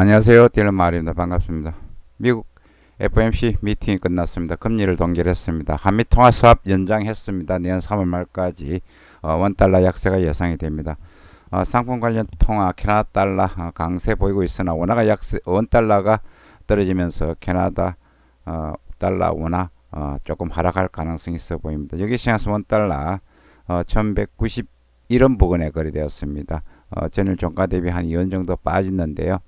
안녕하세요. 딜런 마을입니다. 반갑습니다. 미국 FOMC 미팅이 끝났습니다. 금리를 동결했습니다. 한미 통화 수합 연장했습니다. 내년 3월 말까지 어, 원달러 약세가 예상이 됩니다. 어, 상품 관련 통화 캐나다 달러 어, 강세 보이고 있으나 원화가 약세 원 달러가 떨어지면서 캐나다 어, 달러 원화 어, 조금 하락할 가능성이 있어 보입니다. 여기 시장에서 원 달러 어, 1191원 부근에 거래되었습니다. 어, 전일 종가 대비 한 2원 정도 빠졌는데요.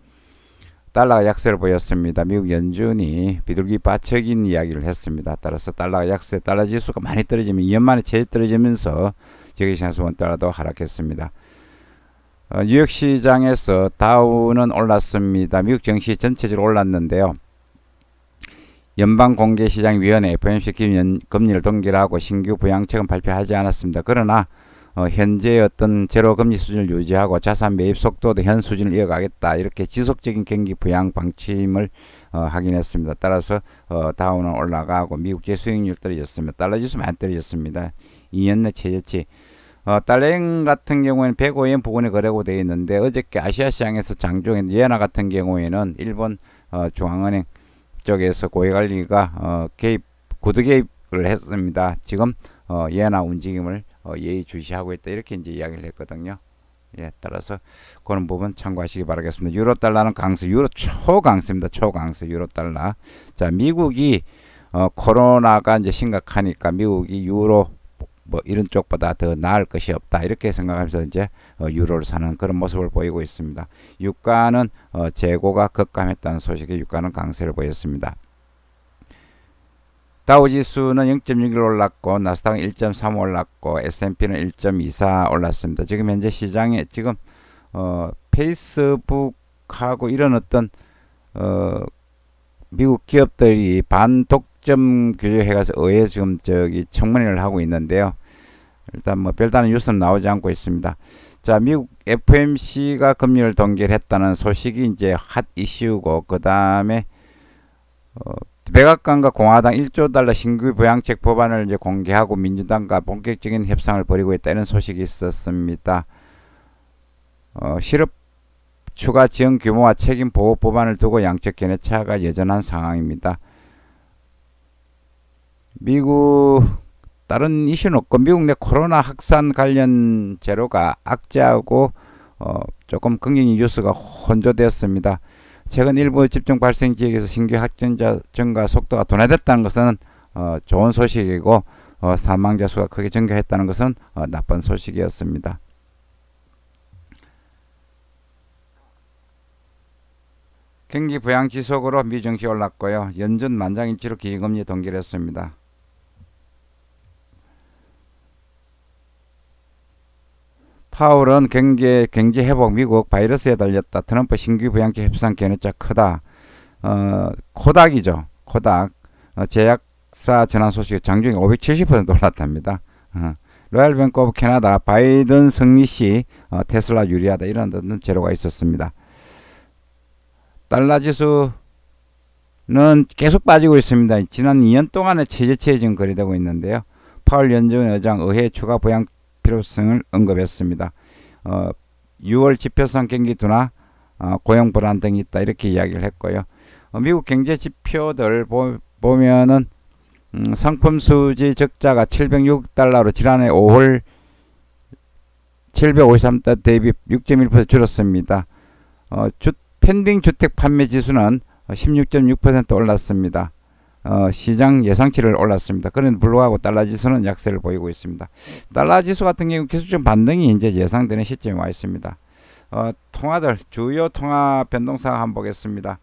달러가 약세를 보였습니다. 미국 연준이 비둘기 바척인 이야기를 했습니다. 따라서 달러가 약세, 달러 지수가 많이 떨어지면 2년 만에 제일 떨어지면서 저기 시장에서 원달러도 하락했습니다. 어, 뉴욕 시장에서 다우는 올랐습니다. 미국 증시 전체적으로 올랐는데요. 연방 공개 시장 위원회 FOMC 금리를 동결하고 신규 부양책은 발표하지 않았습니다. 그러나 어, 현재 어떤 제로 금리 수준을 유지하고 자산 매입 속도도 현 수준을 이어가겠다 이렇게 지속적인 경기 부양 방침을 어, 확인했습니다. 따라서 어, 다우는 올라가고 미국 제 수익률 떨어졌습니다. 달러 지수 많이 떨어졌습니다. 2년 내 최저치. 어, 달러円같은 경우에는 105엔 부근에 거래고 되어 있는데 어저께 아시아 시장에서 장중에 예나 같은 경우에는 일본 어, 중앙은행 쪽에서 고위관리가 어, 개입 구두 개입을 했습니다. 지금 어, 예나 움직임을 어, 예의주시하고 있다 이렇게 이제 이야기를 했거든요. 예, 따라서 그런 부분 참고하시기 바라겠습니다. 유로 달러는 강세, 유로 초강세입니다. 초강세 유로 달러. 자, 미국이 어, 코로나가 이제 심각하니까 미국이 유로 뭐 이런 쪽보다 더 나을 것이 없다 이렇게 생각하면서 이제 어, 유로를 사는 그런 모습을 보이고 있습니다. 유가는 어, 재고가 급감했다는 소식에 유가는 강세를 보였습니다. 다우지수는 0.6일 올랐고 나스닥은 1.3 올랐고 S&P는 1.24 올랐습니다. 지금 현재 시장에 지금 어, 페이스북하고 이런 어떤 어, 미국 기업들이 반독점 규제해가서 의회 지금 저기 청문회를 하고 있는데요. 일단 뭐 별다른 뉴스는 나오지 않고 있습니다. 자, 미국 FMC가 금리를 동결했다는 소식이 이제 핫 이슈고 그 다음에 어, 백악관과 공화당 1조 달러 신규 부양책 법안을 이제 공개하고 민주당과 본격적인 협상을 벌이고 있다는 소식이 있었습니다. 어, 실업 추가 지원 규모와 책임 보호 법안을 두고 양측 견해 차가 여전한 상황입니다. 미국 다른 이슈는 없고 미국 내 코로나 확산 관련 재료가 악재하고 어, 조금 긍정적 뉴스가 혼조되었습니다. 최근 일부 집중 발생 지역에서 신규 확진자 증가 속도가 둔화됐다는 것은 어, 좋은 소식이고 어, 사망자 수가 크게 증가했다는 것은 어, 나쁜 소식이었습니다. 경기 부양 지속으로 미증시 올랐고요. 연준 만장일치로 기금리 동결했습니다. 파월은 경제 경제 회복 미국 바이러스에 달렸다. 트럼프 신규 부양책 협상 견해차 크다. 어, 코닥이죠. 코닥 어, 제약사 전환 소식 장중에 570% 올랐답니다. 어, 로얄 뱅크 오브 캐나다 바이든 승리 시 어, 테슬라 유리하다 이런 어떤 재료가 있었습니다. 달러 지수는 계속 빠지고 있습니다. 지난 2년 동안의 최저치에 지금 거래되고 있는데요. 파월 연준 의장 의회 추가 부양 필요성을 언급했습니다. 어, 6월 지표상 경기 둔화, 어, 고용 불안 등이 있다 이렇게 이야기를 했고요. 어, 미국 경제 지표들 보, 보면은 음, 상품 수지 적자가 706달러로 지난해 5월 753달 대비 6.1% 줄었습니다. 어, 주, 펜딩 주택 판매 지수는 16.6% 올랐습니다. 어, 시장 예상치를 올랐습니다. 그런 불구하고 달러 지수는 약세를 보이고 있습니다. 달러 지수 같은 경우 기술적 반등이 이제 예상되는 시점에 와 있습니다. 어, 통화들 주요 통화 변동사항 한번 보겠습니다.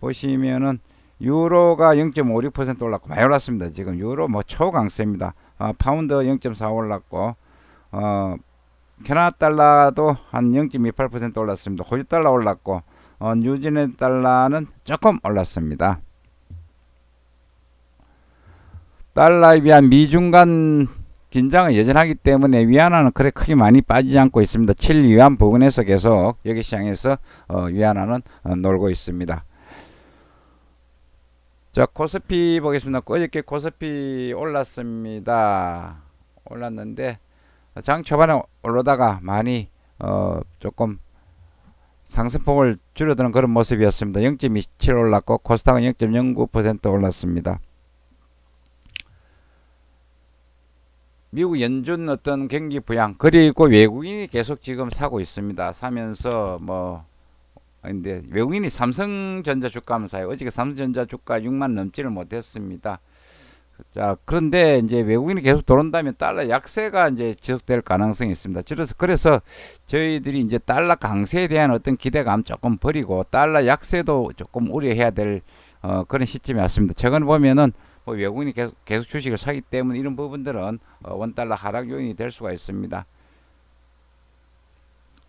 보시면은 유로가 0.56% 올랐고 많이 올랐습니다. 지금 유로 뭐 초강세입니다. 어, 파운드 0.4 올랐고 어, 캐나다 달러도 한 0.28% 올랐습니다. 호주 달러 올랐고 어, 뉴질랜드 달러는 조금 올랐습니다. 달러에 비한 미중 간 긴장은 여전하기 때문에 위안화는 그래 크게 많이 빠지지 않고 있습니다. 7 위안 부근에서 계속 여기 시장에서 어, 위안화는 어, 놀고 있습니다. 자 코스피 보겠습니다. 어저께 코스피 올랐습니다. 올랐는데 장 초반에 올라다가 많이 어, 조금 상승폭을 줄여드는 그런 모습이었습니다. 0.27 올랐고 코스닥은 0.09% 올랐습니다. 미국 연준 어떤 경기 부양 그리고 외국인이 계속 지금 사고 있습니다. 사면서 뭐 근데 외국인이 삼성전자 주가 사요. 어저께 삼성전자 주가 6만 넘지를 못했습니다. 자 그런데 이제 외국인이 계속 들어온다면 달러 약세가 이제 지속될 가능성이 있습니다. 그래서 그래서 저희들이 이제 달러 강세에 대한 어떤 기대감 조금 버리고 달러 약세도 조금 우려해야 될 어, 그런 시점이 왔습니다. 최근 보면은 뭐 외국인이 계속, 계속 주식을 사기 때문에 이런 부분들은 어, 원달러 하락 요인이 될 수가 있습니다.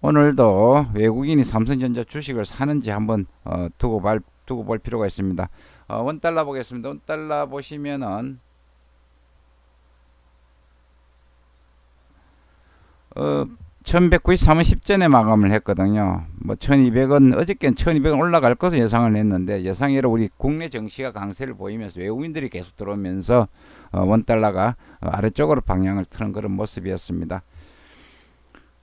오늘도 외국인이 삼성전자 주식을 사는지 한번 어, 두고 발 두고 볼 필요가 있습니다. 어, 원달러 보겠습니다. 원달러 보시면은 어, 1193원 10전에 마감을 했거든요. 뭐 1200원 어저께는 1200원 올라갈 것을 예상을 했는데 예상외로 우리 국내 정시가 강세를 보이면서 외국인들이 계속 들어오면서 어, 원달러가 어, 아래쪽으로 방향을 트는 그런 모습이었습니다.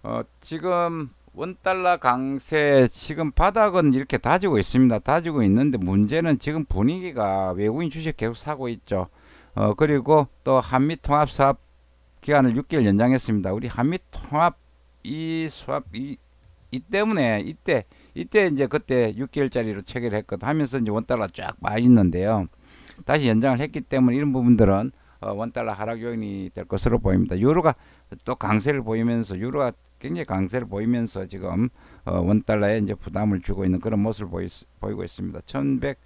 어, 지금 원달러 강세 지금 바닥은 이렇게 다지고 있습니다. 다지고 있는데 문제는 지금 분위기가 외국인 주식 계속 사고 있죠. 어, 그리고 또 한미 통합 사업 기간을 6개월 연장했습니다. 우리 한미 통합 이 수합 이, 이 때문에 이때 이때 이제 그때 6개월짜리로 체결했거든 하면서 이제 원달러 쫙 빠졌는데요. 다시 연장을 했기 때문에 이런 부분들은 어, 원달러 하락 요인이 될 것으로 보입니다. 유로가 또 강세를 보이면서 유로가 굉장히 강세를 보이면서 지금 어, 원달러에 이제 부담을 주고 있는 그런 모습을 보이, 보이고 있습니다. 1100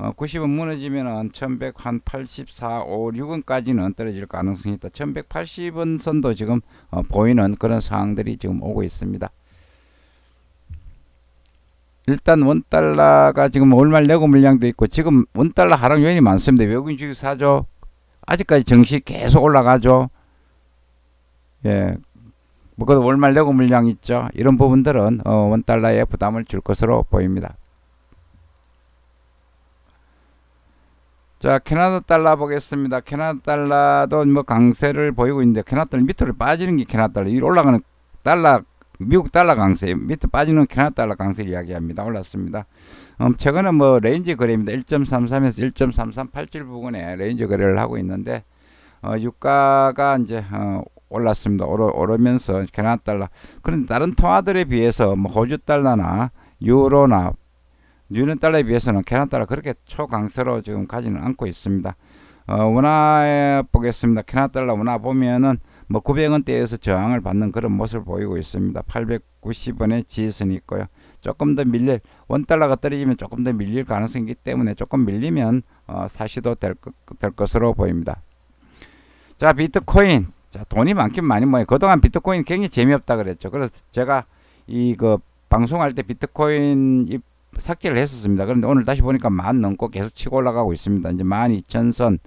어, 90원 무너지면은 1100 한 84, 5, 6원까지는 떨어질 가능성이 있다. 1180원 선도 지금 어, 보이는 그런 상황들이 지금 오고 있습니다. 일단 원달러가 지금 월말 내고 물량도 있고 지금 원달러 하락 요인이 많습니다. 외국인 주식 사죠. 아직까지 정시 계속 올라가죠. 예. 뭐, 그 월말 내고 물량 있죠. 이런 부분들은 어, 원달러에 부담을 줄 것으로 보입니다. 자, 캐나다 달러 보겠습니다. 캐나다 달러도 뭐 강세를 보이고 있는데 캐나다 달러 밑으로 빠지는 게 캐나다 달러, 위로 올라가는 달러, 미국 달러 강세, 밑에 빠지는 캐나다 달러 강세 이야기합니다. 올랐습니다. 음, 최근에 뭐 레인지 거래입니다. 1.33에서 1.3387 부근에 레인지 거래를 하고 있는데 어, 유가가 이제 어, 올랐습니다. 오르, 오르면서 캐나다 달러. 그런데 다른 통화들에 비해서 뭐 호주 달러나 유로나 뉴런 달러에 비해서는 캐나다 달러 그렇게 초강세로 지금 가지는 않고 있습니다. 어, 원화에 보겠습니다. 캐나다 달러 원화 보면은 뭐 900원대에서 저항을 받는 그런 모습을 보이고 있습니다. 890원의 지선이 있고요. 조금 더 밀릴 원달러가 떨어지면 조금 더 밀릴 가능성이 있기 때문에 조금 밀리면 어, 사시도 될, 것, 될 것으로 보입니다. 자 비트코인 자 돈이 많긴 많이 모여 그동안 비트코인 굉장히 재미없다 그랬죠. 그래서 제가 이 그 방송할 때 비트코인 이 삭제를 했었습니다. 그런데 오늘 다시 보니까 만 넘고 계속 치고 올라가고 있습니다. 이제 만 이천 선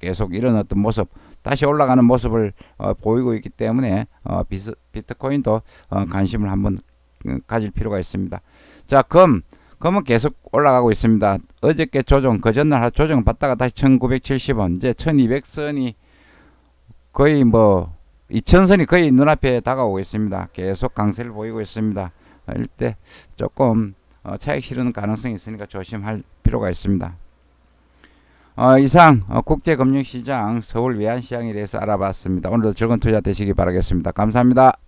계속 이런 어떤 모습 다시 올라가는 모습을 어, 보이고 있기 때문에 어, 비스, 비트코인도 어, 관심을 한번 어, 가질 필요가 있습니다. 자, 금 금은 계속 올라가고 있습니다. 어저께 조정, 그 전날 조정 받다가 다시 1970원, 이제 1200선이 거의 뭐 2000선이 거의 눈앞에 다가오고 있습니다. 계속 강세를 보이고 있습니다. 일때 조금 어, 차익 실현 가능성이 있으니까 조심할 필요가 있습니다. 어, 이상 어, 국제금융시장 서울 외환시장에 대해서 알아봤습니다. 오늘도 즐거운 투자 되시기 바라겠습니다. 감사합니다.